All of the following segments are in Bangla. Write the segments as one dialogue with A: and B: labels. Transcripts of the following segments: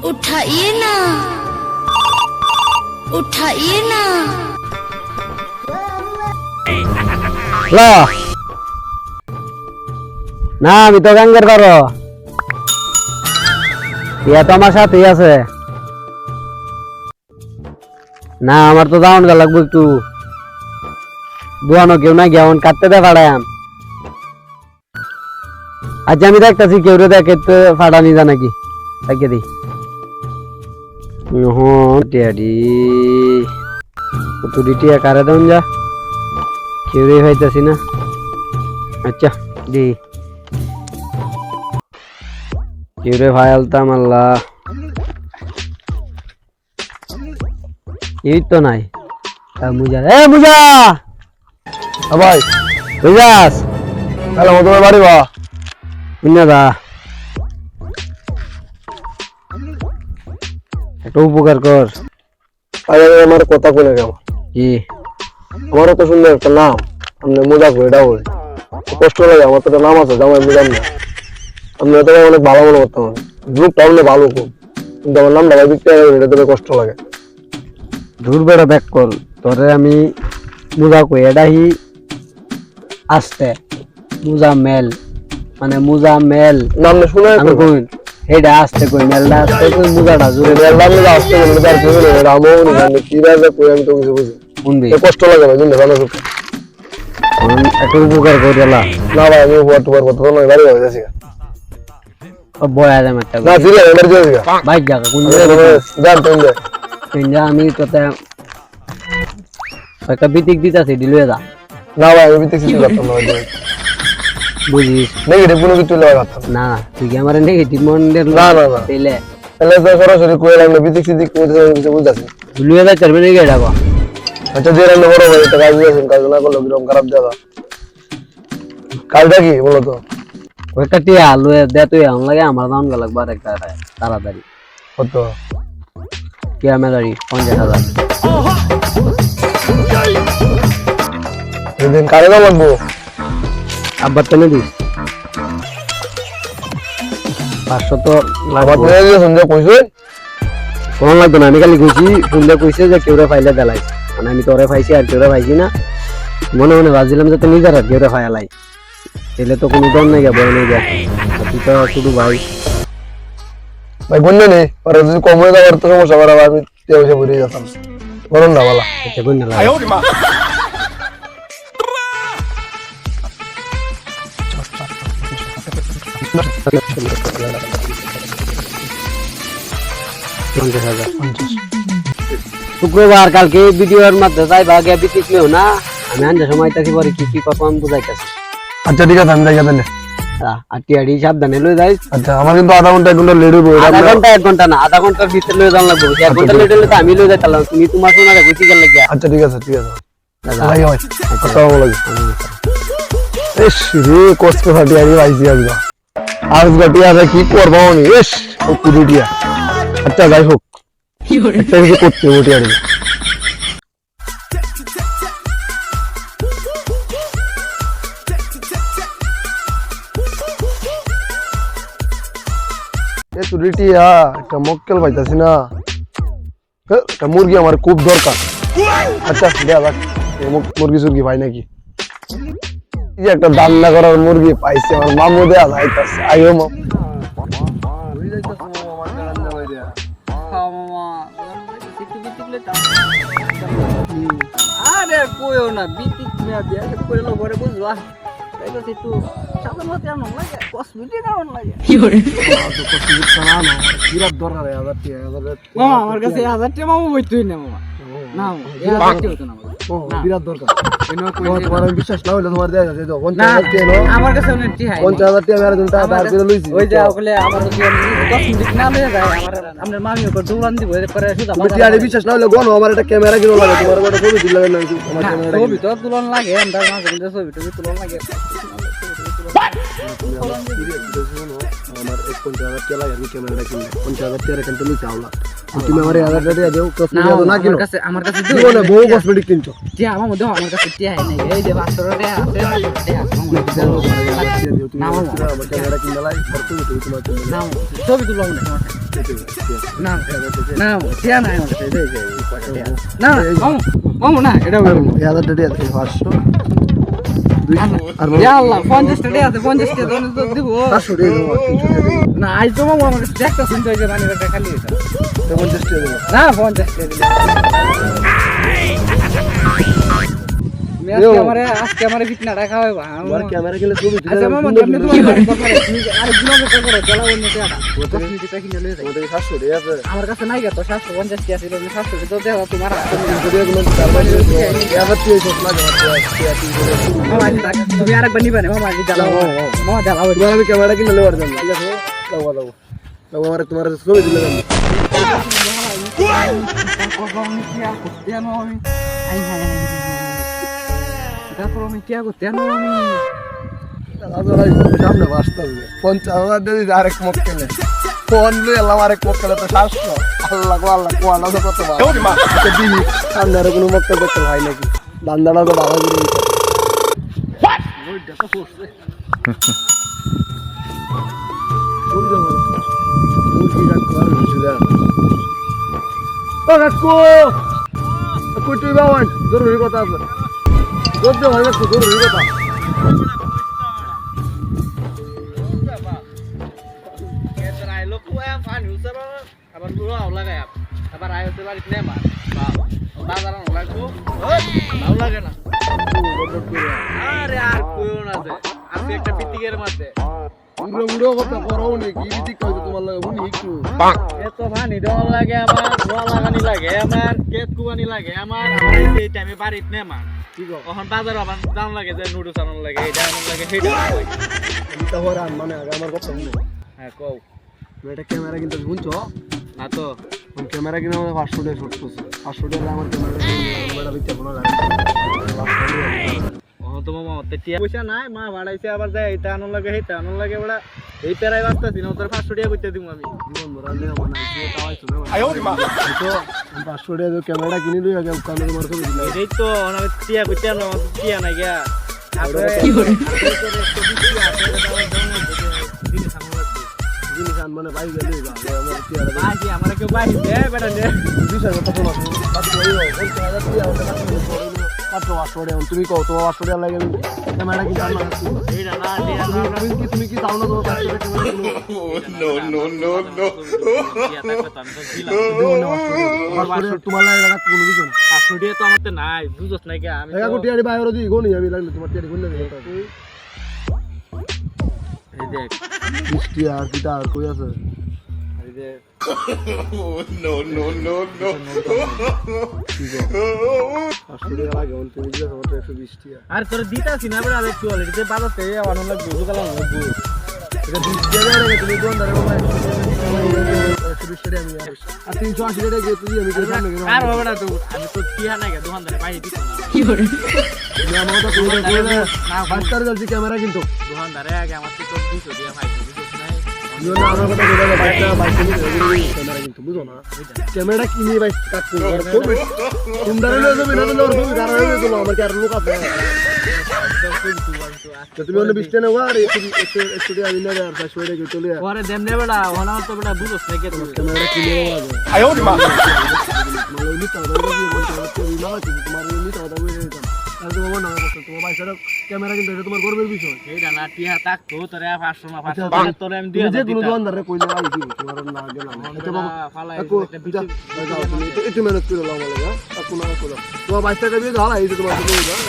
A: उठाइए ना उठाइए ना
B: ল না আমি তো গাঙ্গের করো ইয়া তো আমার সাথেই আছে না আমার তো দাউন গা লাগবে একটু দোয়ানো কেউ না গেমন কাটতে দে ফাড়ায়াম আচ্ছা আমি দেখতেছি কেউ রে দেখে তো ফাড়ানি যা নাকি দেখে দি টিয়াডি তুই টিয়া কারে দেন যা। কেউ হইতাছি না। আচ্ছা দি। কেউ ভাই আলতাম, আল্লাহ। এই তো নাই। মুজা, এ মুজা!
C: ভাই,
B: বুঝাস?
C: তাহলে বাড়ি বা।
B: দা? একটা উপকার কর।
C: আরে আমার কথা কেমন
B: কি?
C: আমারও তো সুন্দর একটা নাম। আপনি মজা করে এটা বলি কষ্ট লাগে আমার তো একটা নাম আছে জামাই না আপনি তো অনেক ভালো মনে করতাম গ্রুপটা আপনি ভালো খুব। কিন্তু আমার নামটা ভাই বিক্রি এটা তো কষ্ট লাগে।
B: দূর বেড়া ব্যাক কর। তোরে আমি মুজা কই এডাহি আসতে। মুজা মেল। মানে মুজা মেল।
C: নাম শুনে
B: আমি কই হেডা আসতে কই মেলটা আসতে কই মুজাটা জুড়ে
C: নাম নিয়ে আসতে গেলে। তার কি এটা আমও নি জানি কি রাজা কই আমি তো কিছু বুঝি। এ কষ্ট লাগে ভাই কিন্তু জানো সুখ
B: একটু উপকার করে দিলা।
C: না ভাই আমি উপর টুপার কথা নয় বাড়ি হয়ে যাচ্ছি
B: বয়া যাম একটা
C: না আছে এবার যাচ্ছি
B: বাইক জায়গা কোন
C: জান তুমি যে
B: জায়গা আমি তোতে একটা বিতিক দিতাছি দিলুয়ে যা।
C: না ভাই আমি বিতে কিছু করতাম না ভাই
B: বুঝিস
C: নেগেটিভ কোনো কিছু লাগা করতাম
B: না তুই কি আমার নেগেটিভ মন্ডের
C: না, না, না।
B: দিলে
C: তাহলে তো সরাসরি কয়ে লাগল বিদিক সিদিক কইতে কিছু বুঝাছি
B: দিলুয়ে যা চলবে নাকি এটা?
C: আচ্ছা যে রান্না বড় ভাই এটা কাজ দিয়েছেন কাজ না করলে কীরকম খারাপ দেওয়া কাজটা কি বলো তো?
B: ওই একটা টিয়া আলু দে তুই এমন লাগে আমার দাম গেল একবার একটা তাড়াতাড়ি।
C: কত?
B: টিয়া মেলারি পঞ্চাশ হাজার।
C: কারে লাগবো?
B: আব্বার টেনে দিস পাঁচশো তো
C: তো
B: লাগতো না আমি খালি কইছি শুনলে কইছে যে কেউরে ফাইলে দেলাই মানে আমি তোরে পাইছি আর কেউরে পাইছি না। মনে মনে ভাবছিলাম যে তুই নিজের হাত কেউরে তো কোনো দম নাই গা নাই গা। তুই তো শুধু ভাই।
C: ভাই বললে নেই আর যদি কম হয়ে যাওয়ার তো সমস্যা করা আমি তে বসে ঘুরে যেতাম বলুন না বলা
B: এটা শুক্রবার কালকে ভিডিওর মধ্যে যাই বা বিতিকলেও না। আমি আনতে সময় থাকি পরে কি কি কথা আমি বুঝাইতেছি।
C: আচ্ছা ঠিক আছে আমি দেখে তাহলে।
B: আটি আটি সাবধানে লই যাই
C: আচ্ছা আমার কিন্তু আধা ঘণ্টা এক ঘণ্টা লেট হইব
B: আধা ঘণ্টা এক ঘণ্টা না আধা ঘণ্টার ভিতরে লই যাওয়া লাগবে। এক ঘণ্টা লেট হলে তো আমি যাইতাম তুমি তোমার শোনা রাখো কি গেলে গিয়া
C: আচ্ছা ঠিক আছে ঠিক আছে। আসসালামু আলাইকুম। ইস রে কষ্ট ফাটি আরি আর গাটি আছে কি করব আমি ইস ও কুড়িটিয়া আচ্ছা যাই হোক। একটা কিছু করতে উঠে আরি এ তুরিটিয়া একটা মক্কেল পাইতাছি না। এ, একটা মুরগি আমার খুব দরকার। আচ্ছা দেয়া যাক। এই মুর- মুরগি সুরগি পাই নাকি? এই যে একটা রান্না করার মুরগি পাইছে আমার মামু দেয়া যাইতাছে। আইও মাম।
D: আরে কইও না বিটিক মিয়া বিয়া কইলো ঘরে বুঝবা তাই একটু সাধারণ মতো এমন লাগে কসমেটিক এমন লাগে।
C: বিরাট দরকার
D: আমার কাছে হাজার টাকা মামা বইতুই না মামা টাকা হতো। না।
C: বিরাট দরকার। তোমার আমি বিশ্বাস না হইলে তোমার দেয়া যাচ্ছে পঞ্চাশ হাজার নো
D: আমার কাছে
C: পঞ্চাশ হাজার টিয়া মেরে তুমি টাকা ধার করে লইছি।
D: ওই যে ওগুলো আমার না লয়ে যায় আমার আপনার মামি ওপর দৌড়ান দিব করে শুধু
C: তুমি টিয়া বিশ্বাস না হইলে গনো আমার একটা ক্যামেরা কিনো লাগে। তোমার একটা ছবি তুলে না আমার ক্যামেরা
D: ছবি তো তুলন লাগে আমরা মাঝে মধ্যে ছবি টবি তুলন লাগে।
C: আমার एक पंचायत हजार केला घरी कॅमेरा टाकले पंचायत हजार तेरा कंटो मी चावला तुम्ही আমার আধার কার্ডে যাও কসমেটিক
D: না
C: কিনো
D: কাছে আমার কাছে
C: দিও না বহু কসমেটিক কিনছো
D: টি আমার মধ্যে আমার কাছে টি আই নাই এই যে বাসরে আছে না
C: আমার ক্যামেরা কিনলা ফটো তুই তোমার
D: না ছবি তুললাম না না না এটা 1000 আল্লাহ পঞ্চাশ টাকা আছে পঞ্চাশ টাকা দিব না আজ তো মামু আমার একটা শুনতে হয়েছে মানে খালি। না পঞ্চাশ টাকা। আজকে আমারে বিটনা টাকা হবে
C: আমার ক্যামেরা ছবি তুলে
D: আচ্ছা মামা তুমি। তুমি আরেক দিন আমাকে করো চলা অন্য টাকা দশ মিনিট টাকা কিনে লয়ে যাই।
C: তোমাদের সাতশো টাকা আছে।
D: আমার কাছে নাই গেতো সাতশো পঞ্চাশ টাকা ছিল আমি তো তোমার হাতে
C: গুলো। এবার তুই।
D: মামা তুমি আরেকবার নিবা না মামা জ্বালাও
C: মামা,
D: জ্বালাও
C: ক্যামেরা কিনে ঠিক আছে লাগবো আমার তোমার ছবি দিলে আমি
D: তারপর আমি কে করতে আমি
C: সামনে হবে পঞ্চাশ হাজার দিয়ে দিছে আরেক মক কেলে ফোন এলাম আরেক কেলে তো সাতশো আল্লাহ গো আল্লাহ কোয়াটা তো কত বার সামনে আরও কোনো মক্কেল দেখতে ভাই নাকি দান্দাটা তো ভালো করে দিছে। কোন যাব? মুরগি কাটবো আর ঘুষি দেয়া। ও কাকু! কই তুই বাবান? জরুরি কথা আছে। জোর দে ভাই কাকু, জরুরি কথা। উড়ো উড়ো কথা করো নি, কি বিধি কইছে তোমার লাগে, উনি একটু। কি কও? এটা হওয়ার আন, মানে আমার কথা শুনো। একটা ক্যামেরা কিন্তু শুনছো? আমি ক্যামেরা কিনে আমার পাঁচশো টাকা শর্ট করছি পাঁচশো টাকা আমার ক্যামেরা ক্যামেরা বিচ্ছে কোনো লাগে
E: পয়সা নাই মা ভাড়াইছে আবার যায় এটা আনো লাগে সেইটা আনো লাগে বড়া এই পেরাই বাঁচতেছি না তোর পাঁচশো টাকা করতে দিব আমি।
C: তো আমি পাঁচশো টাকা ক্যামেরা কিনে দিই আগে কানে তোমার ছবি দিলাম
E: এটাই তো অনেক টিয়া করতে আনো আমার টিয়া নাই গিয়া
C: জিনিস আন মানে বাইক গেলে আমার
E: কেউ বাকি দে বেটা দে
C: বিশ হাজার টাকা মাত্র পাঁচশো টাকা তুমি কও তোমার পাঁচশো টাকা লাগে ক্যামেরা কিনতে। আনলাম
E: এইটা না টিয়া না
C: তুমি কি তুমি কি চাও না তোমার পাঁচশো টাকা তোমার লাগে রাখা কোনো কিছু না।
E: পাঁচশো টাকা তো আমার নাই বুঝোস নাই আমি
C: একা
E: তো-
C: বাইরে দিই গোনি আমি লাগলে তোমার টিয়ারি গুনলে
E: এই দেখ।
C: বৃষ্টি আর কিটা আর কই আছে? তোমার একশো বিশ টাকা
E: আর তোর দিতাছি না বেটা একটু অলরেডি যে বাজার থেকে
C: বাবা একশো বিশ টাকা আমি আর- গেলাম
E: হবে? না তো আমি তো টিয়া নাই দোকানদারে বাইরে দিত
C: ক্যামেরা কিন্তু।
E: দোকানদারে আগে আমার তো দুশো দিয়া ভাই
C: না আমার কথা ক্যামেরা কিন্তু বুঝো না। ক্যামেরাটা কিনে বাইশ কাকু করবে তোমরা লয়ে যাবে না তো তুমি কারণ হয়ে গেল আমার কি আর লোক আছে? তুমি অন্য বিশ টাকা আর একটু একটু একটু টাকা আমি নেবে আর চারশো টাকা চলে
E: পরে দেন দে বেটা ওনা তো বেটা বুঝোস নাই কে তুই
C: ক্যামেরা কিনে নেওয়া যায় আয় মা। মানে নিতে হবে এটা দিয়ে বলতে হবে তুমি না আছে তোমার নিতে হবে দিতাম তোমার না আছে তোমার বাইশ টাকা ক্যামেরা কিন্তু এটা তোমার গর্বের বিষয়।
E: এইটা না টিয়া থাকতো তোরে পাঁচশো না পাঁচশো
C: আচ্ছা,
E: টাকা তোরে আমি দিয়ে
C: যে কোনো দোকানদারে কইলে আমি দিব তোমার না বাবা কাকু যা যাও তুমি একটু- একটু মেহনত করে লাও বলে যা কাকু না করো তোমার বাইশ টাকা দিয়ে দাও এই যে তোমার সাথে দাও।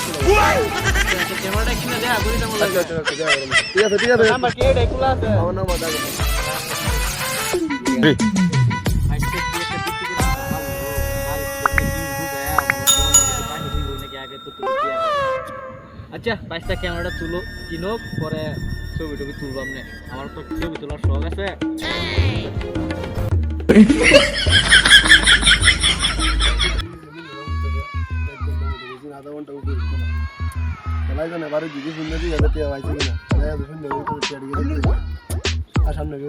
E: ক্যামেরাটা কিনে দেয়া করি
C: আচ্ছা, আচ্ছা, আচ্ছা, ঠিক আছে ঠিক আছে।
E: নাম্বার কি? এটা এগুলো আছে।
C: আমার নাম দাও।
E: আচ্ছা বাইশটা ক্যামেরাটা তুলো কিনো পরে ছবি টবি তুলবো আপনি আমার তো ছবি তোলার শখ আছে।
C: আধা ঘণ্টা উপরে খেলাই জানে বারে দিদি শুনলে দিয়ে যাতে পাইছে কিনা শুনলে তো টিয়ার গিয়ে আর সামনে ওই যে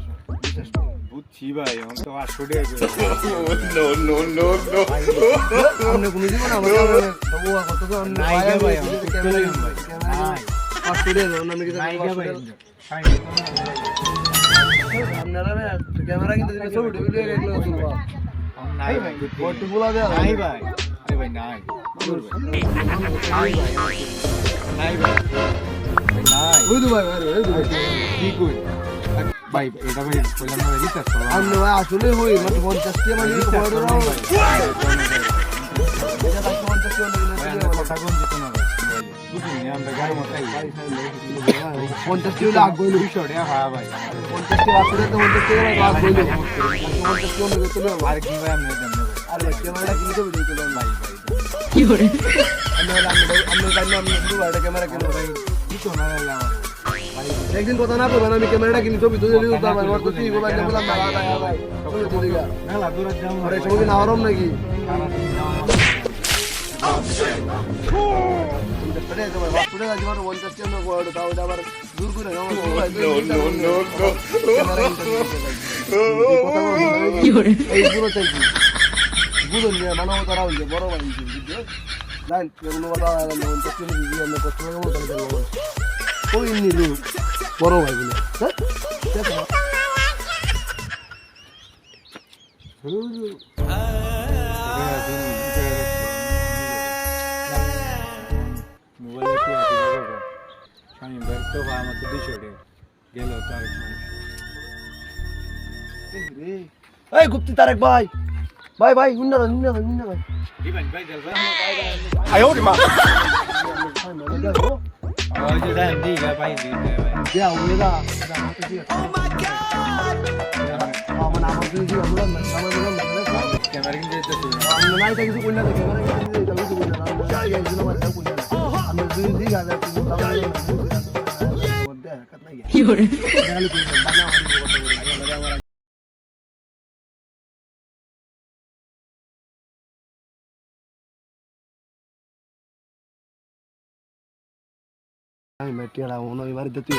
F: বুঝছি ভাই এখন তো আটশো টাকা করে
C: সামনে কোনো দিব না আমার তবু কত তো অন্য
F: নাই গে ভাই,
C: ক্যামেরা
F: চলে গেল ভাই। নাই।
C: পাঁচশো দিয়ে দাও না আমি কিছু
F: নাইকা ভাই।
C: আপনারা না ক্যামেরা কিন্তু দিলে ছবি টবি লিয়ে এগুলো তুলবা
F: নাই ভাই
C: ফটো গুলা দেয়া
F: নাই ভাই। আরে ভাই নাই। নাই ভাই। নাই ভাই। নাই
C: ওই তো ভাই ভাই ওই ভাই।
F: কি কই ভাই এটা ভাই কইলাম না রিচার্জ করলাম
C: আমি ভাই আসলে হই মানে পঞ্চাশ টাকা মানে বড় রাও এটা তাকে পঞ্চাশ টাকা মানে
F: কথা কোন যেত না ভাই
C: পঞ্চাশ টাকা লাগ গইল
F: ভাড়া ভাই
C: পঞ্চাশ টাকা আসলে তো পঞ্চাশ টাকা লাগ গইল পঞ্চাশ টাকা মানে তুলে
F: আর কি ভাই আমরা দেন ভাই
C: আর ভাই ক্যামেরা কিনতে হবে দিতে ভাই
F: ভাই ভাই
C: আমি আমি আমি আমি একটা ক্যামেরা কিনবো ভাই
F: কি তো না লাগে আমার
C: একদিন কথা না করবেন আমি ক্যামেরাটা কিনি ছবি তুলে দিতে ভাই ওর তো কি বলা না বলা না
F: না লা
C: আরে ছবি না হরম নাকি আমার টাকা বড় নো নো নো নো চাইছি বুঝো বড় ভাই ভাই গুলো হ্যাঁ? দেখো।
F: মোবাইলে কি আছে? দেখো স্বামী ভাই ভাই আর
C: এই গুপ্তি তারেক ভাই। ভাই ভাই হুন্না ভাই হুন্না ভাই হুন্না ভাই
F: দিবেন ভাই দেল ভাই
C: মানে দেখো
F: ওই যে দেন দি ভাই দি ভাই
C: দিয়া ওয়েদা আমাকে দিয়া আমার আমার কিছু দিয়া না আমার বলাম না
F: ক্যামেরা কিন্তু যেতে
C: আমি নাই তা কিছু কইনা দেখে মানে এটা কিছু কইনা না আমি যাই জন্য মানে কইনা আমি দুই দিন গালে তুমি তাহলে মধ্যে হাত নাই কি করে গালি কইনা বানা আমি আমি মেটিয়ালা ওনো এবারে দিতে